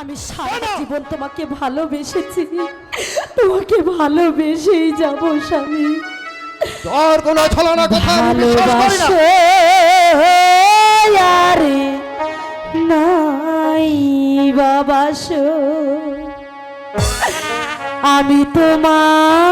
আমি সারা জীবন তোমাকে ভালোবেসেছি। তোমাকে ভালোবেসেই যাব স্বামী। তোর কোনো ছলনা কথা ভালোবাসে আরে নাই বাবাসো। আমি তোমার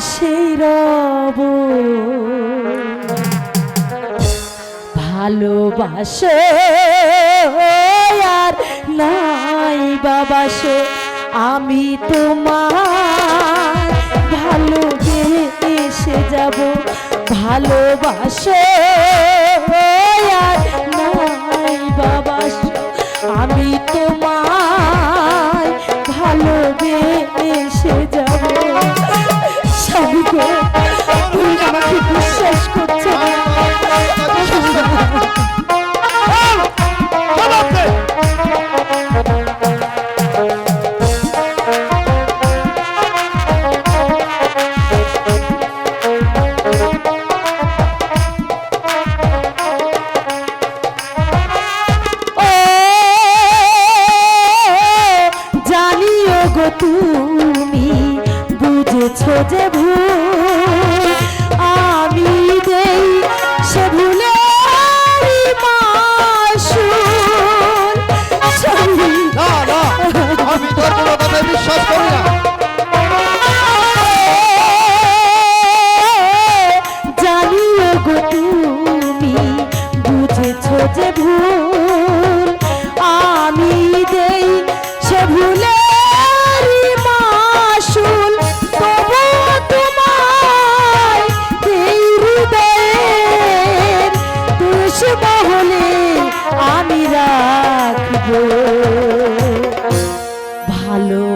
পাশেই রব। ভালোবাসো আর নাই বাবাসো আমি তোমার ভালো এসে যাব। ভালোবাসো আর নাই বাবাসো আমি তোমার তুমি বুঝেছ যে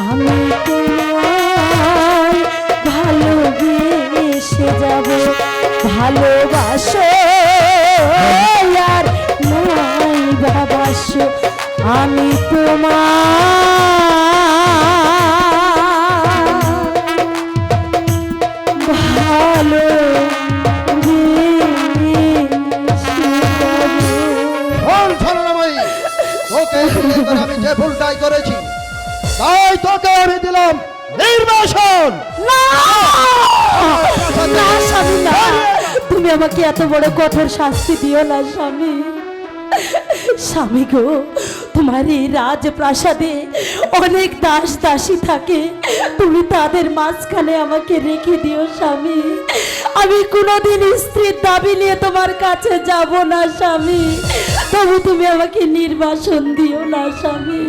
আমি তোমায় ভালোবেসে যাব। ভালোবাসো আর নাই বাবাসো আমি তোমায় ভালো ভুলটাই করেছি তাই তোকে আমি দিলাম নির্বাসন। তুমি আমাকে এত বড় কঠোর শাস্তি দিও না, স্বামী। স্বামী গো, তোমার এই রাজপ্রাসাদে অনেক দাস দাসী থাকে। তুমি তাদের মাঝখানে আমাকে রেখে দিও, স্বামী। আমি কোনোদিন স্ত্রীর দাবি নিয়ে তোমার কাছে যাব না, স্বামী। তবু তুমি আমাকে নির্বাসন দিও না, স্বামী।